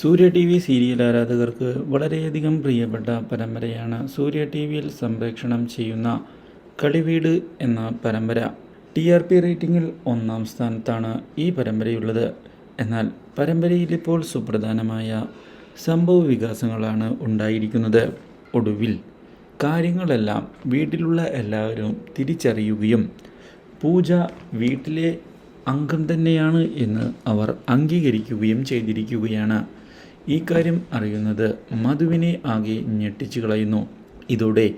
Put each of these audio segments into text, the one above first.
സൂര്യ T V serial ആരാധകർക്ക് വളരെയധികം പ്രിയപ്പെട്ട പരമ്പരയാണ് സൂര്യ ടി വിയിൽ സംപ്രേഷണം ചെയ്യുന്ന കളിവീട് എന്ന പരമ്പര. ടി ആർ പി റേറ്റിംഗിൽ ഒന്നാം സ്ഥാനത്താണ് ഈ പരമ്പരയുള്ളത്. എന്നാൽ പരമ്പരയിൽ ഇപ്പോൾ സുപ്രധാനമായ സംഭവ വികാസങ്ങളാണ് ഉണ്ടായിരിക്കുന്നത്. ഒടുവിൽ കാര്യങ്ങളെല്ലാം വീട്ടിലുള്ള എല്ലാവരും തിരിച്ചറിയുകയും പൂജ വീട്ടിലെ അംഗം തന്നെയാണ് എന്ന് അവർ അംഗീകരിക്കുകയും ചെയ്തിരിക്കുകയാണ്. ഈ കാര്യം അറിയുന്നത് മധുവിനെ ആകെ ഞെട്ടിച്ചു കളയുന്നു. ഇതോടെ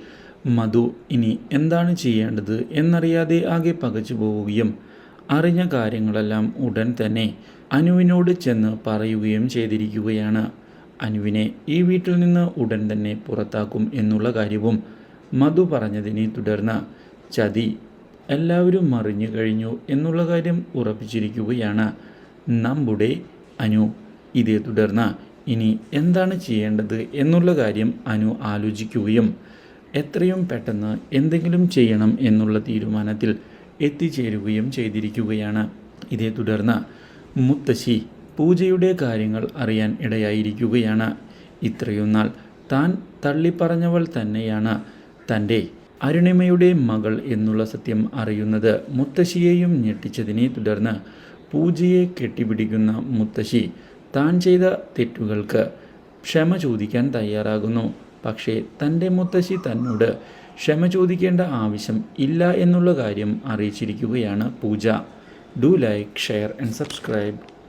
മധു ഇനി എന്താണ് ചെയ്യേണ്ടത് എന്നറിയാതെ ആകെ പകച്ചു പോവുകയും അറിഞ്ഞ കാര്യങ്ങളെല്ലാം ഉടൻ തന്നെ അനുവിനോട് ചെന്ന് പറയുകയും ചെയ്തിരിക്കുകയാണ്. അനുവിനെ ഈ വീട്ടിൽ നിന്ന് ഉടൻ തന്നെ പുറത്താക്കും എന്നുള്ള കാര്യവും മധു പറഞ്ഞതിനെ തുടർന്ന് ചതി എല്ലാവരും മറിഞ്ഞു കഴിഞ്ഞു എന്നുള്ള കാര്യം ഉറപ്പിച്ചിരിക്കുകയാണ്. നമ്മുടെ അനു ഇതേ തുടർന്ന് ഇനി എന്താണ് ചെയ്യേണ്ടത് എന്നുള്ള കാര്യം അനു ആലോചിക്കുകയും എത്രയും പെട്ടെന്ന് എന്തെങ്കിലും ചെയ്യണം എന്നുള്ള തീരുമാനത്തിൽ എത്തിച്ചേരുകയും ചെയ്തിരിക്കുകയാണ്. ഇതേ തുടർന്ന് മുത്തശ്ശി പൂജയുടെ കാര്യങ്ങൾ അറിയാൻ ഇടയായിരിക്കുകയാണ്. ഇത്രയും നാൾ താൻ തള്ളിപ്പറഞ്ഞവൾ തന്നെയാണ് തന്റെ അരുണിമയുടെ മകൾ എന്നുള്ള സത്യം അറിയുന്നത്. മുത്തശ്ശിയെയും ഞെട്ടിച്ചതിനെ തുടർന്ന് പൂജയെ കെട്ടിപിടിക്കുന്ന മുത്തശ്ശി താൻ ചെയ്ത തെറ്റുകൾക്ക് ക്ഷമ ചോദിക്കാൻ തയ്യാറാകുന്നു. പക്ഷേ തന്റെ മുത്തശ്ശി തന്നോട് ക്ഷമ ചോദിക്കേണ്ട ആവശ്യം ഇല്ല എന്നുള്ള കാര്യം അറിയിച്ചിരിക്കുകയാണ് Pooja. Do like share and subscribe.